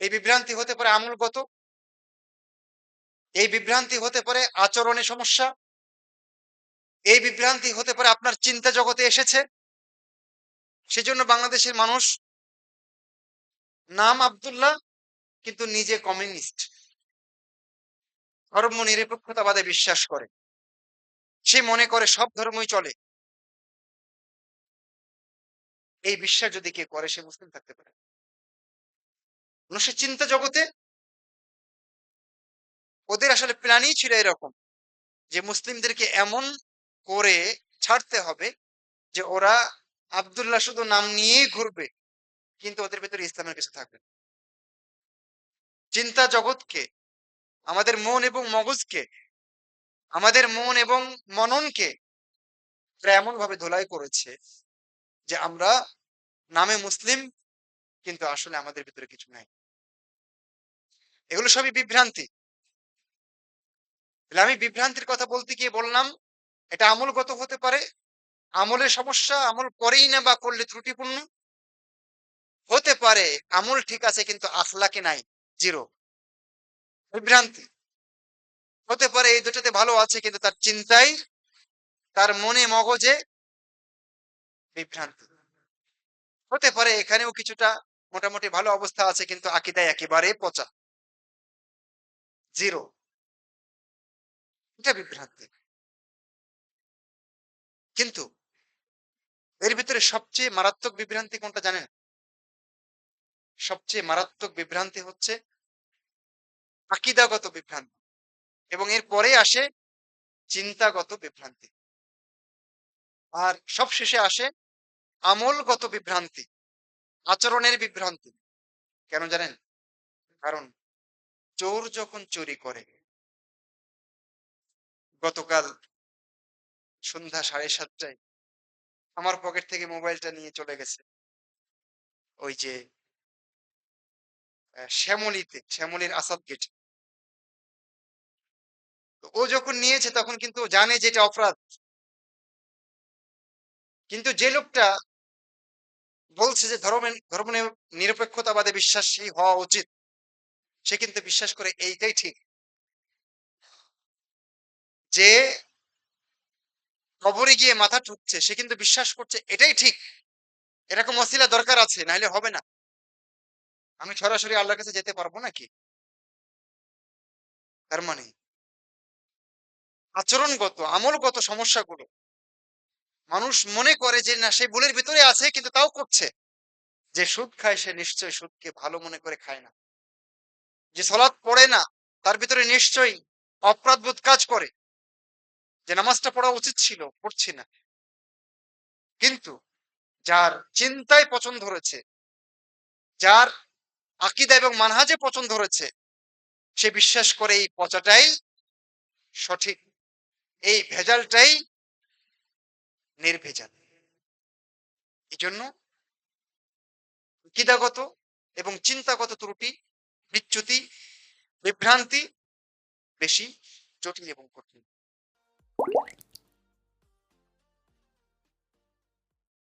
এই বিভ্রান্তি হতে পারে আমলগত, এই বিভ্রান্তি হতে পারে আচরণে সমস্যা, এই বিভ্রান্তি হতে পারে আপনার চিন্তা জগতে এসেছে। সেজন্য বাংলাদেশের মানুষ, নাম আব্দুল্লাহ কিন্তু নিজে কমিউনিস্ট ধর্ম নিরপেক্ষতাবাদে বিশ্বাস করে। সে মনে করে সব ধর্মই চলে। এই বিশ্বাস যদি কে করে, সে মুসলিম থাকতে পারে। মানুষের চিন্তা জগতে? ওদের আসলে প্ল্যানই ছিল এরকম যে মুসলিমদেরকে এমন করে ছাড়তে হবে যে ওরা আব্দুল্লাহ শুধু নাম নিয়েই ঘুরবে, কিন্তু ওদের ভেতরে ইসলামের কিছু থাকবে চিন্তা জগৎকে, আমাদের মন এবং মগজকে, আমাদের মন এবং মননকে ওরা এমন ভাবে ধোলাই করেছে যে আমরা নামে মুসলিম, কিন্তু আসলে আমাদের ভিতরে কিছু নাই। এগুলো সবই বিভ্রান্তি। তাহলে আমি বিভ্রান্তির কথা বলতে গিয়ে বললাম, এটা আমলগত হতে পারে, আমলের সমস্যা, আমল করেই না বা করলে ত্রুটিপূর্ণ? হতে পারে, আমল ঠিক আছে কিন্তু আখলাকে নাই, জিরো। বিভ্রান্তি। হতে পারে এই দুটাতে ভালো আছে কিন্তু তার চিন্তাই তার মনে মগজে বিভ্রান্তি। হতে পারে এখানেও কিছুটা মোটামুটি ভালো অবস্থা আছে কিন্তু আকিদায় একেবারে পচা। জিরো। এটা বিভ্রান্তি কিন্তু এর ভিতরে সবচেয়ে মারাত্মক বিভ্রান্তি কোনটা জানেন? সবচেয়ে মারাত্মক বিভ্রান্তি হচ্ছে আকিদাগত বিভ্রান্তি এবং এর পরে আসে চিন্তাগত বিভ্রান্তি। আর সবশেষে আসে আমলগত বিভ্রান্তি, আচরণের বিভ্রান্তি। কেন জানেন? কারণ চোর যখন চুরি করে, গতকাল সন্ধ্যা সাড়ে সাতটায় আমার পকেট থেকে মোবাইলটা নিয়ে চলে গেছে। ওই যে শ্যামলীতে, শ্যামলীর আসাদ গেট। ও যখন নিয়েছে তখন কিন্তু জানে যে এটা অপরাধ। কিন্তু যে লোকটা বলছে যে ধর্ম ধর্ম নির- নিরপেক্ষতাবাদে বিশ্বাসী হওয়া উচিত সে কিন্তু বিশ্বাস করে এইটাই ঠিক। যে কবরে গিয়ে মাথা ঠুকছে, সে কিন্তু বিশ্বাস করছে এটাই ঠিক। এরকম অসিলা দরকার আছে, নাহলে হবে না। আমি সরাসরি আল্লাহর কাছে যেতে পারব নাকি? তার মানে আচরণগত, আমলগত সমস্যাগুলো। মানুষ মনে করে যে না, সে ভুলের ভিতরে আছে, কিন্তু তাও করছে। যে সুদ খায়, সে নিশ্চয় সুদকে ভালো মনে করে খায় না। যে সলাৎ পড়ে না, তার ভিতরে নিশ্চয়ই অপরাধবোধ কাজ করে। যে নামাজটা পড়া উচিত ছিল, পড়ছি না। কিন্তু যার চিন্তায় পছন্দ ধরেছে যার আকিদা এবং মানহাজে পছন্দ ধরেছে সে বিশ্বাস করে এই পচাটাই সঠিক, এই ভেজালটাই নির্ভেজাল। এই জন্য আকিদাগত এবং চিন্তাগত ত্রুটি বিচ্যুতি বিভ্রান্তি বেশি জটিল এবং কঠিন।